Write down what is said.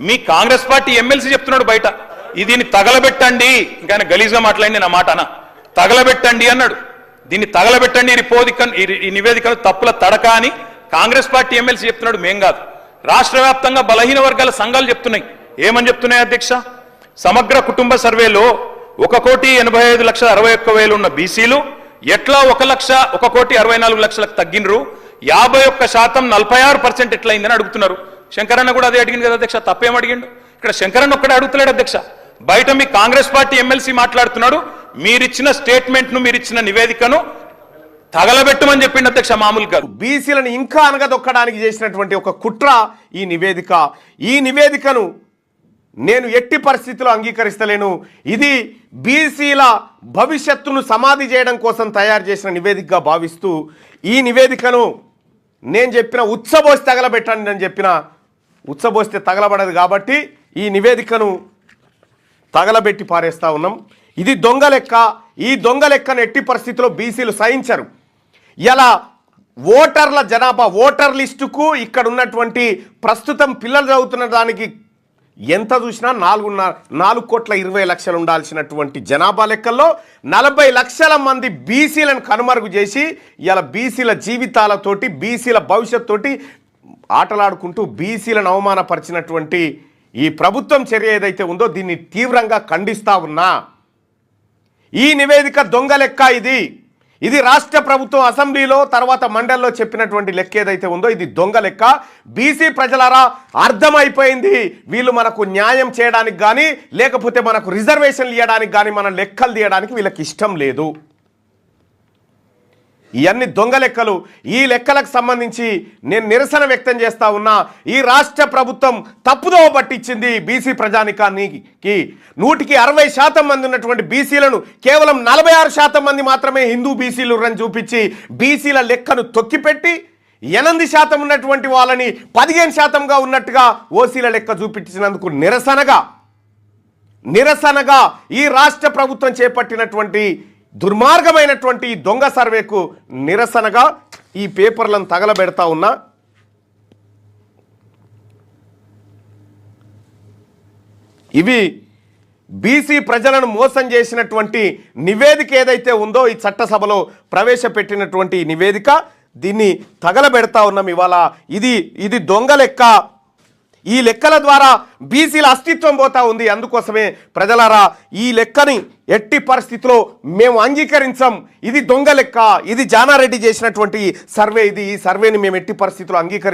మీ Congress party MLC చెప్తున్నాడు బయట. దీన్ని తగలబెట్టండి. ఇంకా ఆయన గలీజ్గా మాట్లాడింది నా మాట తగలబెట్టండి అన్నాడు. దీన్ని తగలబెట్టండి ఈ రిపోదిక ఈ- ఈ నివేదికను తప్పుల తడక అని కాంగ్రెస్ పార్టీ ఎమ్మెల్సీ చెప్తున్నాడు మేం కాదు. రాష్ట్ర వ్యాప్తంగా బలహీన వర్గాల సంఘాలు చెప్తున్నాయి. ఏమని చెప్తున్నాయి అధ్యక్ష? సమగ్ర కుటుంబ సర్వేలో ఒక కోటి ఎనభై ఐదు లక్షల అరవై ఒక్క వేలు ఉన్న బీసీలు ఎట్లా ఒక లక్ష ఒక కోటి అరవై నాలుగు లక్షలకు తగ్గినరు? యాభై ఒక్క శాతం నలభై ఆరు పర్సెంట్ ఎట్లయిందని అడుగుతున్నారు. శంకరన్న కూడా అదే అడిగింది కదా అధ్యక్ష తప్పేం అడిగిండు? ఇక్కడ శంకరన్న ఒక్కడే అడుగుతలేడు అధ్యక్ష. బయట మీ కాంగ్రెస్ పార్టీ ఎమ్మెల్సీ మాట్లాడుతున్నాడు మీరిచ్చిన స్టేట్మెంట్ను మీరిచ్చిన నివేదికను తగలబెట్టమని చెప్పిండు అధ్యక్ష మామూలు బీసీలను ఇంకా అనగదొక్కడానికి చేసినటువంటి ఒక కుట్ర ఈ నివేదిక. ఈ నివేదికను నేను ఎట్టి పరిస్థితిలో అంగీకరిస్తలేను. ఇది బీసీల భవిష్యత్తును సమాధి చేయడం కోసం తయారు చేసిన నివేదికగా భావిస్తూ ఈ నివేదికను నేను చెప్పిన ఉత్సబోసి తగలబెట్టండి నేను చెప్పిన ఉచ్చబోస్తే తగలబడదు కాబట్టి ఈ నివేదికను తగలబెట్టి పారేస్తా ఉన్నాం. ఇది దొంగ లెక్క. ఈ దొంగ లెక్కను ఎట్టి పరిస్థితిలో బీసీలు సహించరు. ఇలా ఓటర్ల జనాభా ఓటర్ లిస్టుకు ఇక్కడ ఉన్నటువంటి ప్రస్తుతం పిల్లలు చదువుతున్న దానికి ఎంత చూసినా నాలుగున్నర నాలుగు కోట్ల ఇరవై లక్షలు ఉండాల్సినటువంటి జనాభా లెక్కల్లో నలభై లక్షల మంది బీసీలను కనుమరుగు చేసి ఇలా బీసీల జీవితాలతోటి బీసీల భవిష్యత్తు ఆటలాడుకుంటూ బీసీలను అవమానపరిచినటువంటి ఈ ప్రభుత్వం చర్య ఏదైతే ఉందో దీన్ని తీవ్రంగా ఖండిస్తా ఉన్నా. ఈ నివేదిక దొంగ లెక్క ఇది. ఇది రాష్ట్ర ప్రభుత్వం అసెంబ్లీలో తర్వాత మండలిలో చెప్పినటువంటి లెక్క ఏదైతే ఉందో ఇది దొంగ లెక్క. బీసీ ప్రజలారా అర్థమైపోయింది. వీళ్ళు మనకు న్యాయం చేయడానికి కానీ లేకపోతే మనకు రిజర్వేషన్లు ఇవ్వడానికి కానీ మన లెక్కలు తీయడానికి వీళ్ళకి ఇష్టం లేదు. ఇవన్నీ దొంగ లెక్కలు ఈ లెక్కలకు సంబంధించి నేను నిరసన వ్యక్తం చేస్తా ఉన్నా ఈ రాష్ట్ర ప్రభుత్వం తప్పుదోవ పట్టించింది బీసీ ప్రజానికానికి. నూటికి అరవై శాతం మంది ఉన్నటువంటి బీసీలను కేవలం నలభై ఆరు శాతం మంది మాత్రమే హిందూ బీసీలు రని చూపించి బీసీల లెక్కను తొక్కిపెట్టి ఎనిమిది శాతం ఉన్నటువంటి వాళ్ళని పదిహేను శాతంగా ఉన్నట్టుగా ఓసీల లెక్క చూపించినందుకు నిరసనగా నిరసనగా ఈ రాష్ట్ర ప్రభుత్వం చేపట్టినటువంటి దుర్మార్గమైనటువంటి దొంగ సర్వేకు నిరసనగా ఈ పేపర్లను తగలబెడతా ఉన్నా ఇవి బీసీ ప్రజలను మోసం చేసినటువంటి నివేదిక ఏదైతే ఉందో ఈ చట్టసభలో ప్రవేశపెట్టినటువంటి నివేదిక దీన్ని తగలబెడతా ఉన్నాం ఇవాళ. ఇది ఇది దొంగ లెక్క. ఈ లెక్కల ద్వారా బీసీల అస్తిత్వం పోతా ఉంది. అందుకోసమే ప్రజలారా ఈ లెక్కని ఎట్టి పరిస్థితిలో మేము అంగీకరించం. ఇది దొంగ లెక్క. ఇది జానారెడ్డి చేసినటువంటి సర్వే ఇది. ఈ సర్వేని మేము ఎట్టి పరిస్థితిలో అంగీకరించ